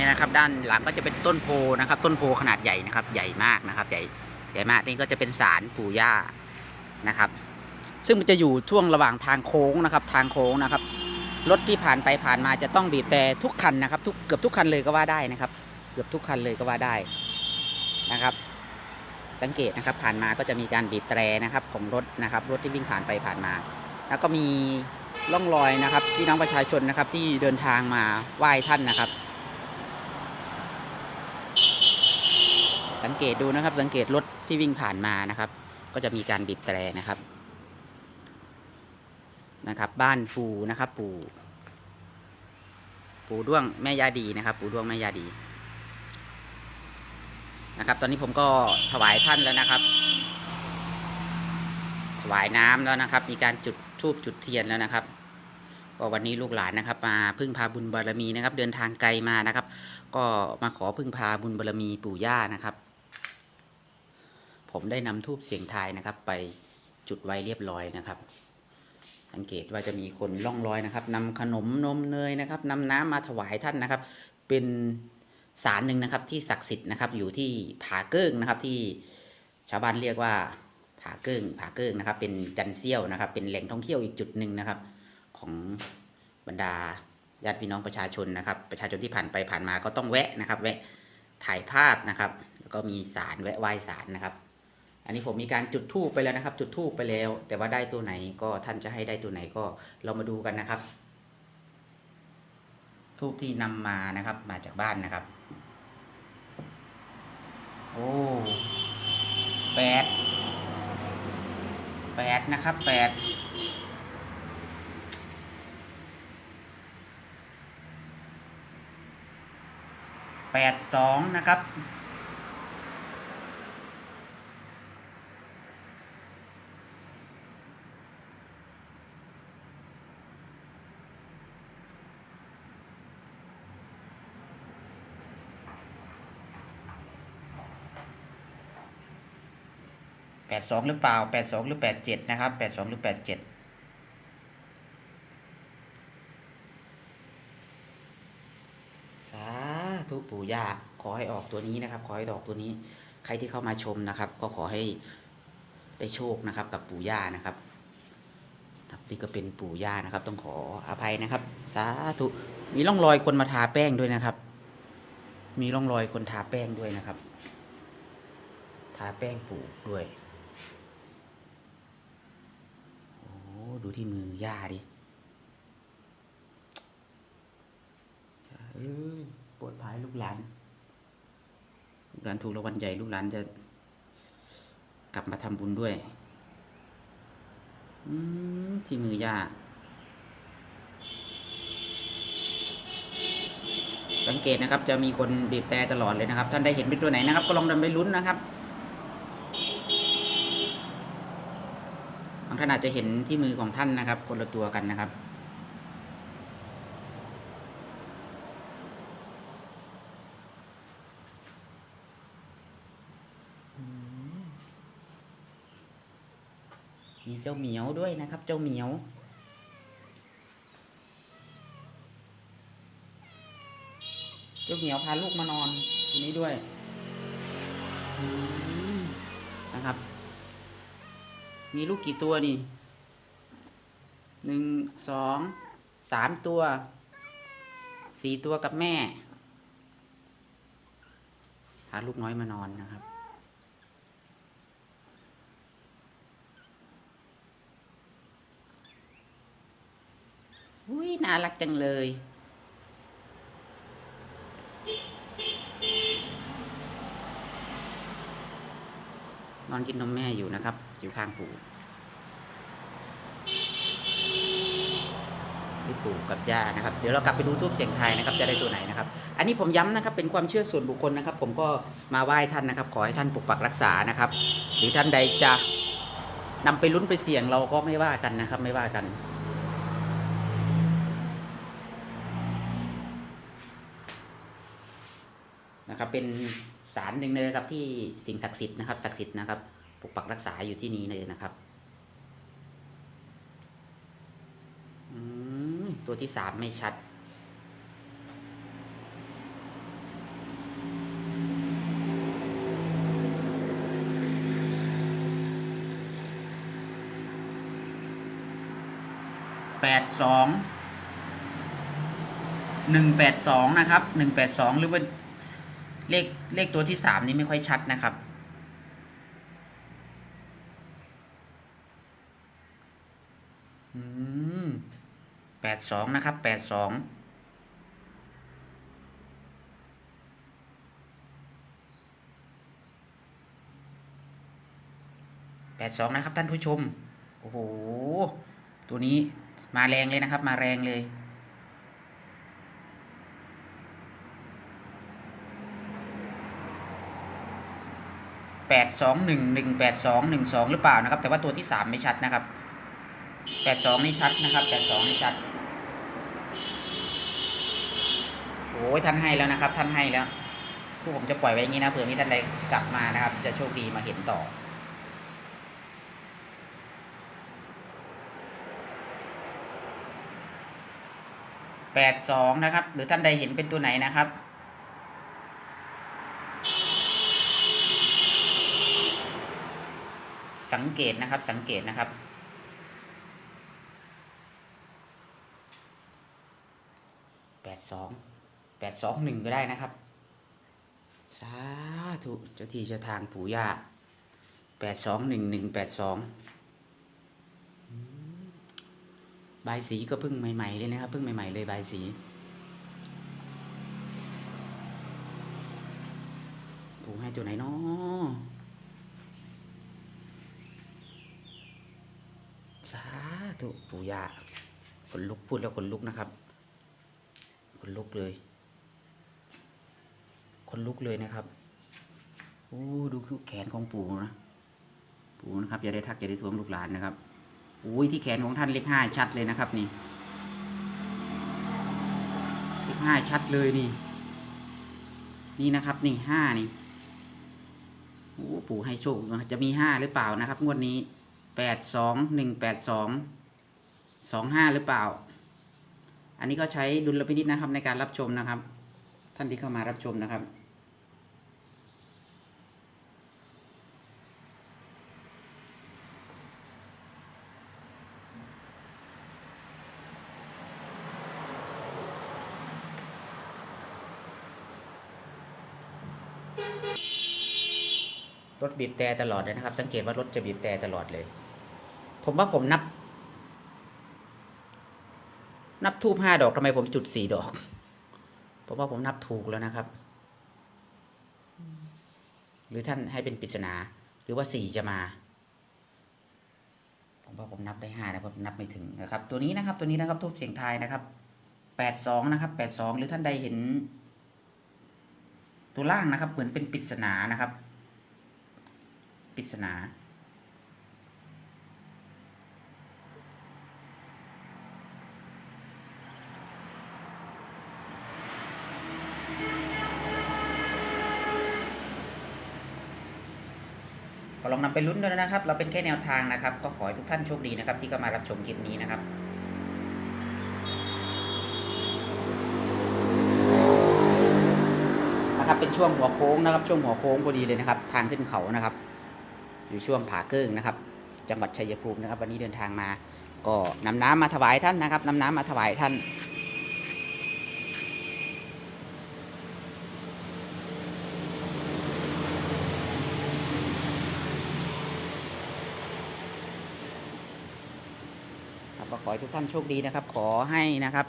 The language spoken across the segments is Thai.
นี่นะครับ ด้านหลังก็จะเป็นต้นโพนะครับ ต้นโพขนาดใหญ่นะครับ ใหญ่มากนะครับ ใหญ่ใหญ่มากนี่ก็จะเป็นศาลปู่ย่านะครับ ซึ่งมันจะอยู่ช่วงระหว่างทางโค้งนะครับ ทางโค้งนะครับรถที่ผ่านไปผ่านมาจะต้องบีบแต่ทุกคันนะครับทุกเกือบทุกคันเลยก็ว่าได้นะครับ เกือบทุกคันเลยก็ว่าได้นะครับ สังเกตนะครับผ่านมาก็จะมีการบีบแตรนะครับของรถนะครับ รถที่วิ่งผ่านไปผ่านมา แล้วก็มีร่องรอยนะครับพี่น้องประชาชนนะครับที่เดินทางมาไหว้ท่านนะครับ สังเกตดูนะครับ สังเกตรถที่วิ่งผ่านมานะครับ ก็จะมีการบีบแตรนะครับ นะครับ บ้านปูนะครับ ปูปูด้วงแม่ยาดีนะครับ ปูด้วงแม่ยาดีนะครับ ตอนนี้ผมก็ถวายท่านแล้วนะครับ ถวายน้ำแล้วนะครับ มีการจุดธูปจุดเทียนแล้วนะครับก็วันนี้ลูกหลานนะครับ มาพึ่งพาบุญบารมีนะครับ เดินทางไกลมานะครับ ก็มาขอพึ่งพาบุญบารมีปู่ย่านะครับ ผมได้นำทูบเสียงทายนะครับ ไปจุดไว้เรียบร้อยนะครับ สังเกตว่าจะมีคนล่องรอยนะครับนำขนมนมเนยนะครับนำน้ำมาถวายท่านนะครับ เป็นศาลหนึ่งนะครับที่ศักดิ์สิทธิ์นะครับอยู่ที่ผาเกิ้งนะครับที่ชาวบ้านเรียกว่าผาเกิ้งผาเกิ้งนะครับ เป็นจันเซี่ยวนะครับ เป็นแหล่งท่องเที่ยวอีกจุดหนึ่งนะครับ ของบรรดาญาติพี่น้องประชาชนนะครับ ประชาชนที่ผ่านไปผ่านมาก็ต้องแวะนะครับ แวะถ่ายภาพนะครับ แล้วก็มีศาลแวะไหว้ศาลนะครับ อันนี้ผมมีการจุดทูปไปแล้วนะครับ จุดทูปไปแล้ว แต่ว่าได้ตัวไหนก็ท่านจะให้ได้ตัวไหนก็เรามาดูกันนะครับทูปที่นำมานะครับ มาจากบ้านนะครับ โอ้แปดแปดนะครับแปดแปดสองนะครับ แปดสองหรือเปล่าแปดสองหรือแปดเจ็ดนะครับแปดสองหรือแปดเจ็ดสาธุปู่ย่าขอให้ออกตัวนี้นะครับ ขอให้ออกตัวนี้ ใครที่เข้ามาชมนะครับ ก็ขอให้ได้โชคนะครับ กับปู่ย่านะครับครับนี่ก็เป็นปู่ย่านะครับ ต้องขออภัยนะครับ สาธุมีร่องรอยคนมาทาแป้งด้วยนะครับ มีร่องรอยคนทาแป้งด้วยนะครับ ทาแป้งปู่ด้วย โอ้ ดูที่มือย่าดิเอ้ยปวดภายลูกหลาน ลูกหลานถูกรางวัลใหญ่ลูกหลานจะกลับมาทำบุญด้วยอืมที่มือย่า สังเกตนะครับ จะมีคนบีบแต่ตลอดเลยนะครับ ท่านได้เห็นเป็นตัวไหนนะครับ ก็ลองนำไปลุ้นนะครับ บาง ท่านอาจจะเห็นที่มือของท่านนะครับ คนละตัวกันนะครับ มีเจ้าเหมียวด้วยนะครับ เจ้าเหมียวเจ้าเหมียวพาลูกมานอนตรงนี้ด้วยนะครับ มีลูกกี่ตัวนี่หนึ่งสองสามตัวสี่ตัวกับแม่ พาลูกน้อยมานอนนะครับ อุ้ยน่ารักจังเลยนอนกินนมแม่อยู่นะครับ อยู่ข้างปู่ ปู่กับย่านะครับ เดี๋ยวเรากลับไปดูทูบเสียงไทยนะครับ จะได้ตัวไหนนะครับ อันนี้ผมย้ำนะครับ เป็นความเชื่อส่วนบุคคลนะครับ ผมก็มาไหว้ท่านนะครับ ขอให้ท่านปกปักรักษานะครับ หรือท่านใดจะนำไปลุ้นไปเสี่ยงเราก็ไม่ว่ากันนะครับ ไม่ว่ากัน นะครับ เป็นศาลหนึ่งเลยครับที่สิ่งศักดิ์สิทธิ์นะครับ ศักดิ์สิทธิ์นะครับปกปักรักษาอยู่ที่นี้เลยนะครับ ตัวที่สามไม่ชัด แปดสอง หนึ่งแปดสองนะครับ หนึ่งแปดสองหรือว่าเลขเลขตัวที่สามนี้ไม่ค่อยชัดนะครับ แปดสองนะครับแปดสองแปดสองนะครับท่านผู้ชม โอ้โห ตัวนี้มาแรงเลยนะครับ มาแรงเลย แปดสองหนึ่งหนึ่งแปดสองหนึ่งสองหรือเปล่านะครับ แต่ว่าตัวที่สามไม่ชัดนะครับ แปดสองนี่ชัดนะครับแปดสองนี่ชัด โอ้ยท่านให้แล้วนะครับ ท่านให้แล้วทุกผมจะปล่อยไว้อย่างนี้นะเผื่อมีท่านใดกลับมานะครับ จะโชคดีมาเห็นต่อ แปดสองนะครับ หรือท่านใดเห็นเป็นตัวไหนนะครับสังเกตนะครับสังเกตนะครับ แปดสอง แปดสองหนึ่งก็ได้นะครับ สาธุเจ้าที่เจ้าทางปู่ย่าแปดสองหนึ่งหนึ่งแปดสองใบสีก็เพิ่งใหม่ ๆ เลยนะครับเพิ่งใหม่ ๆ เลยใบยสีปู่ให้ตัวไหนเนาะสาธุปู่ย่าขนลุกพูดแล้วขนลุกนะครับขนลุกเลย ขนลุกเลยนะครับโอ้ดูแขนของปู่นะปู่นะครับอย่าได้ทักอย่าได้ทวงลูกหลานนะครับอุ้ยที่แขนของท่านเลขห้าชัดเลยนะครับนี่เลขห้าชัดเลยนี่ นี่นะครับนี่ห้านี่โอ้ปู่ให้โชคจะมีห้าหรือเปล่านะครับ งวดนี้แปดสองหนึ่งแปดสองสองห้าหรือเปล่า อันนี้ก็ใช้ดุลพินิจนะครับในการรับชมนะครับ ท่านที่เข้ามารับชมนะครับ บีบแต่ตลอดเลยนะครับ สังเกตว่ารถจะบีบแต่ตลอดเลย ผมว่าผมนับ นับทูบห้าดอกทำไมผมจุดสี่ดอกเพราะว่าผมนับถูกแล้วนะครับ หรือท่านให้เป็นปริศนา หรือว่าสี่จะมา ผมว่าผมนับได้ห้านะผมนับไม่ถึงนะครับ ตัวนี้นะครับ ตัวนี้นะครับทูบเสียงทายนะครับแปดสองนะครับแปดสองหรือท่านใดเห็น ตัวล่างนะครับ เหมือนเป็นปริศนานะครับ ปริศนา ก็ลองนำไปลุ้นด้วยนะครับ เราเป็นแค่แนวทางนะครับ ก็ขอให้ทุกท่านโชคดีนะครับ ที่เข้ามารับชมคลิปนี้นะครับนะครับเป็นช่วงหัวโค้งนะครับ ช่วงหัวโค้งพอดีเลยนะครับ ทางขึ้นเขานะครับ อยู่ช่วงผาเกิ้งนะครับ จังหวัดชัยภูมินะครับ วันนี้เดินทางมา ก็นำน้ำมาถวายท่านนะครับนำน้ำมาถวายท่านก็ขอให้ทุกท่านโชคดีนะครับ ขอให้นะครับ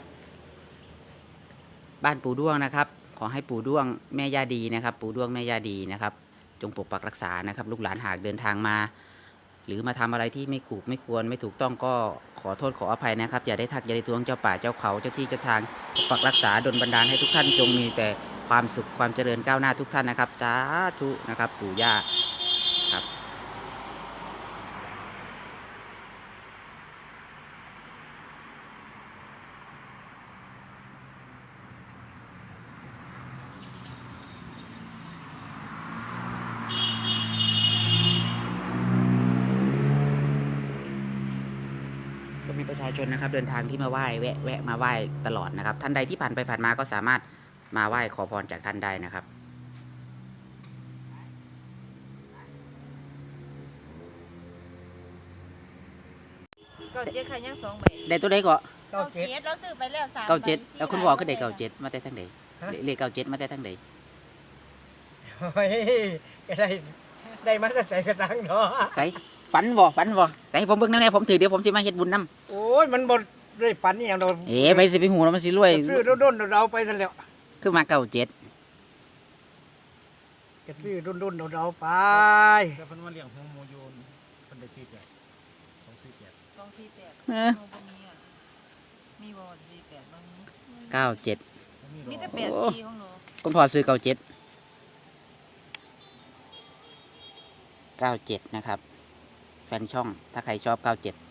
บ้านปู่ด้วงนะครับ ขอให้ปู่ด้วงแม่ย่าดีนะครับ ปู่ด้วงแม่ย่าดีนะครับ จงปกปักรักษานะครับ ลูกหลานหากเดินทางมา หรือมาทำอะไรที่ไม่ถูกไม่ควรไม่ถูกต้องก็ขอโทษขออภัยนะครับ อย่าได้ทักอย่าได้ทวงเจ้าป่าเจ้าเขาเจ้าที่เจ้าทางปกปักรักษาดลบันดาลให้ทุกท่านจงมีแต่ความสุขความเจริญก้าวหน้าทุกท่านนะครับ สาธุนะครับปู่ย่าครับ ก็มีประชาชนนะครับ เดินทางที่มาไหว้แวะแวะมาไหว้ตลอดนะครับ ท่านใดที่ผ่านไปผ่านมาก็สามารถมาไหว้ขอพรจากท่านได้นะครับก็าเจ็ดค่ะยังสองใบได้ตัวใดก็เก้าเจ็ดเราซื้อไปแล้วสามเก้าเจ็ดใบสี่แล้วคุณพ่อก็ได้เก้าเจ็ดมาแต่ทั้งใดฮะเลขเก้าเจ็ดมาแต่ทั้งใดโอ้ยก็ได้ได้มาแต่ใส่กระตังเนาะใส่ ฝันบ่ฝันบ่แต่ให้ผมเบิ่งแน่ๆผมถือเดี๋ยวผมสิมาเฮ็ดบุญนํโอ้ยมันบดด้วยปันนี่อย่างเราเอ๋ไปสิไปหูแล้วมันสิรวย ซื้อรุ่นๆเราไปซะแล้วคือมาเก้าเจ็ดจะซื้อรุ่นๆเราไปแต่เพิ่นว่าเลี้ยงหัวหมูโยนเพิ่นได้สี่แปดสองสี่แปดสองสี่แปดเออโนบ่มีอะมีบ่สี่แปดบ้างนี้เก้าเจ็ดบ่มีหรมีอกแต่แปดสี่ของหนูคุณพ่อซื้อเก้าเจ็ดเก้าเจ็ดนะครับแฟนช่อง ถ้าใครชอบ 97